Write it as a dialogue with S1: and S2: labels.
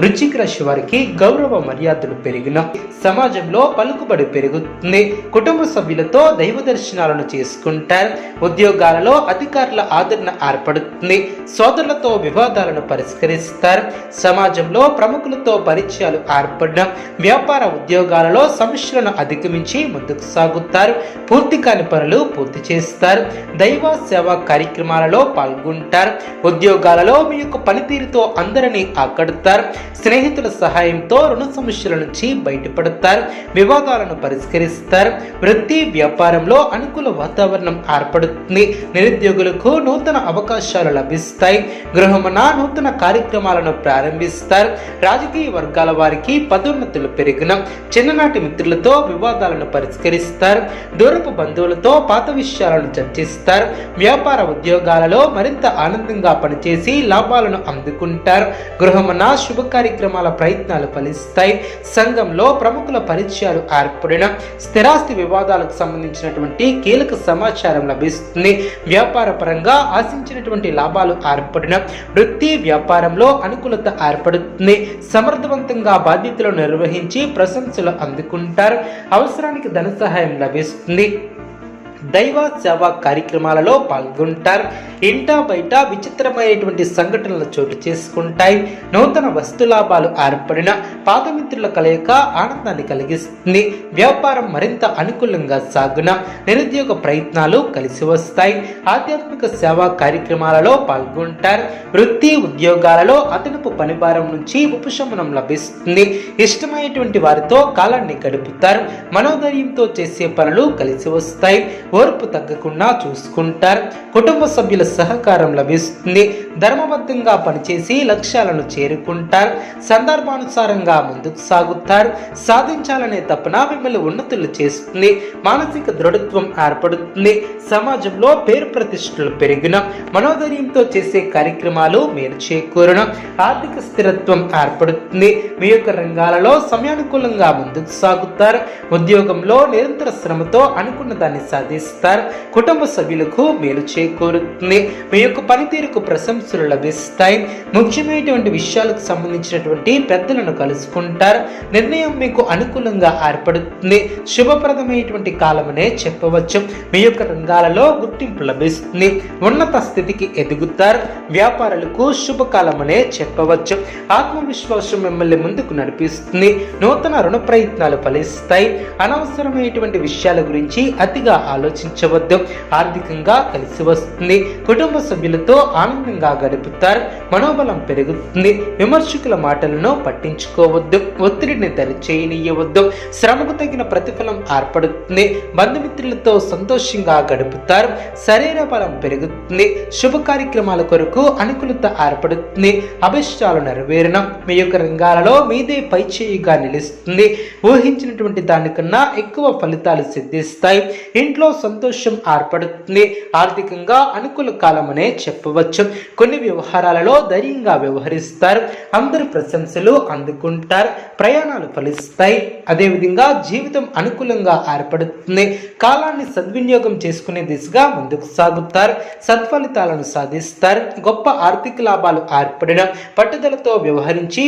S1: వృశ్చిక రాశి వారికి గౌరవ మర్యాదలు పెరిగిన సమాజంలో పలుకుబడి పెరుగుతుంది. కుటుంబ సభ్యులతో దైవ దర్శనాలను చేసుకుంటారు. ఉద్యోగాలలో అధికారుల ఆదరణ ఏర్పడుతుంది. సోదరులతో వివాదాలను పరిష్కరిస్తారు. సమాజంలో ప్రముఖులతో పరిచయాలు ఏర్పడడం వ్యాపార ఉద్యోగాలలో సమస్యలను అధిగమించి ముందుకు సాగుతారు. పూర్తి కాని పనులు పూర్తి చేస్తారు. దైవ సేవా కార్యక్రమాలలో పాల్గొంటారు. ఉద్యోగాలలో మీ యొక్క పనితీరుతో అందరినీ ఆకడతారు స్నేహితుల సహాయంతో రుణ సమస్యల నుంచి బయటపడతారు. వివాదాలను పరిష్కరిస్తారు. వృత్తి వ్యాపారంలో అనుకూల వాతావరణం ఏర్పడుతుంది. నిరుద్యోగులకు నూతన అవకాశాలు లభిస్తాయి. గృహమున నూతన కార్యక్రమాలను ప్రారంభిస్తారు. రాజకీయ వర్గాల వారికి పదోన్నతులు పెరిగిన. చిన్ననాటి మిత్రులతో వివాదాలను పరిష్కరిస్తారు. దూరపు బంధువులతో పాత విషయాలను చర్చిస్తారు. వ్యాపార ఉద్యోగాలలో మరింత ఆనందంగా పనిచేసి లాభాలను అందుకుంటారు. గృహమున శుభ కార్యక్రమాల ప్రయత్నాలు ఫలిస్తాయి. సంఘంలో ప్రముఖుల పరిచయాలు ఏర్పడిన స్థిరాస్తి వివాదాలకు సంబంధించినటువంటి కీలక సమాచారం లభిస్తుంది. వ్యాపార పరంగా ఆశించినటువంటి లాభాలు ఏర్పడిన వృత్తి వ్యాపారంలో అనుకూలత ఏర్పడుతుంది. సమర్థవంతంగా బాధ్యతలు నిర్వహించి ప్రశంసలు అందుకుంటారు. అవసరానికి ధన సహాయం లభిస్తుంది. దైవ సేవా కార్యక్రమాలలో పాల్గొంటారు. ఇంటా బయట విచిత్రమైనటువంటి సంఘటనలు చోటు చేసుకుంటాయి. నూతన వస్తు లాభాలు ఏర్పడిన పాత మిత్రుల కలయిక ఆనందాన్ని కలిగిస్తుంది. వ్యాపారం మరింత అనుకూలంగా సాగున నిరుద్యోగ ప్రయత్నాలు కలిసి వస్తాయి. ఆధ్యాత్మిక సేవా కార్యక్రమాలలో పాల్గొంటారు. వృత్తి ఉద్యోగాలలో అదనపు పనిభారం నుంచి ఉపశమనం లభిస్తుంది. ఇష్టమైనటువంటి వారితో కాలాన్ని గడుపుతారు. మనోధైర్యంతో చేసే పనులు కలిసి వస్తాయి. ఓర్పు తగ్గకుండా చూసుకుంటారు. కుటుంబ సభ్యుల సహకారం లభిస్తుంది. ధర్మబద్ధంగా పనిచేసి లక్ష్యాలను చేరుకుంటారు. సందర్భానుసారంగా ముందుకు సాగుతారు. సాధించాలనే తపన మిమ్మల్ని ఉన్నతులు చేస్తుంది. మానసిక దృఢత్వం ఏర్పడుతుంది. సమాజంలో పేరు ప్రతిష్టలు పెరిగిన మనోధైర్యంతో చేసే కార్యక్రమాలు మీరు చేకూరడం ఆర్థిక స్థిరత్వం ఏర్పడుతుంది. మీ యొక్క రంగాలలో సమయానుకూలంగా ముందుకు సాగుతారు. ఉద్యోగంలో నిరంతర శ్రమతో అనుకున్న దాన్ని సాధిస్తారు. కుటుంబ సభ్యులకు మేలు చేకూరుతుంది. మీ యొక్క పనితీరుకు ప్రశంసలు లభిస్తాయి. ముఖ్యమైనటువంటి విషయాలకు సంబంధించినటువంటి పెద్దలను కలుసుకుంటారు. నిర్ణయం మీకు అనుకూలంగా ఏర్పడుతుంది. శుభప్రదమైనటువంటి కాలమనే చెప్పవచ్చు. మీ యొక్క రంగాలలో గుర్తింపు లభిస్తుంది. ఉన్నత స్థితికి ఎదుగుతారు. వ్యాపారులకు శుభకాలమనే చెప్పవచ్చు. ఆత్మవిశ్వాసం మిమ్మల్ని ముందుకు నడిపిస్తుంది. నూతన రుణ ప్రయత్నాలు ఫలిస్తాయి. అనవసరమైనటువంటి విషయాల గురించి అతిగా ఆలోచన ఆలోచించవద్దు. ఆర్థికంగా కలిసి వస్తుంది. కుటుంబ సభ్యులతో ఆనందంగా గడుపుతారు. మనోబలం పెరుగుతుంది. విమర్శకుల మాటలను పట్టించుకోవద్దు. ఒత్తిడిని దరిచేయనీయవద్దు. శ్రమకు తగిన ప్రతిఫలం ఏర్పడుతుంది. బంధుమిత్రులతో సంతోషంగా గడుపుతారు. శరీర బలం పెరుగుతుంది. శుభ కార్యక్రమాల కొరకు అనుకూలత ఏర్పడుతుంది. అభిష్టాలు నెరవేరణం మీ యొక్క రంగాలలో మీదే పైచేయిగా నిలుస్తుంది. ఊహించినటువంటి దానికన్నా ఎక్కువ ఫలితాలు సిద్ధిస్తాయి. ఇంట్లో సంతోషం ఏర్పడుతుంది. ఆర్థికంగా అనుకూల కాలమనే చెప్పవచ్చు. కొన్ని వ్యవహారాలలో ధైర్యంగా వ్యవహరిస్తారు. అందరి ప్రశంసలు అందుకుంటారు. ప్రయాణాలు ఫలిస్తాయి. అదేవిధంగా జీవితం అనుకూలంగా ఏర్పడుతుంది. కాలాన్ని సద్వినియోగం చేసుకునే దిశగా ముందుకు సాగుతారు. సత్ఫలితాలను సాధిస్తారు. గొప్ప ఆర్థిక లాభాలు ఏర్పడడం పట్టుదలతో వ్యవహరించి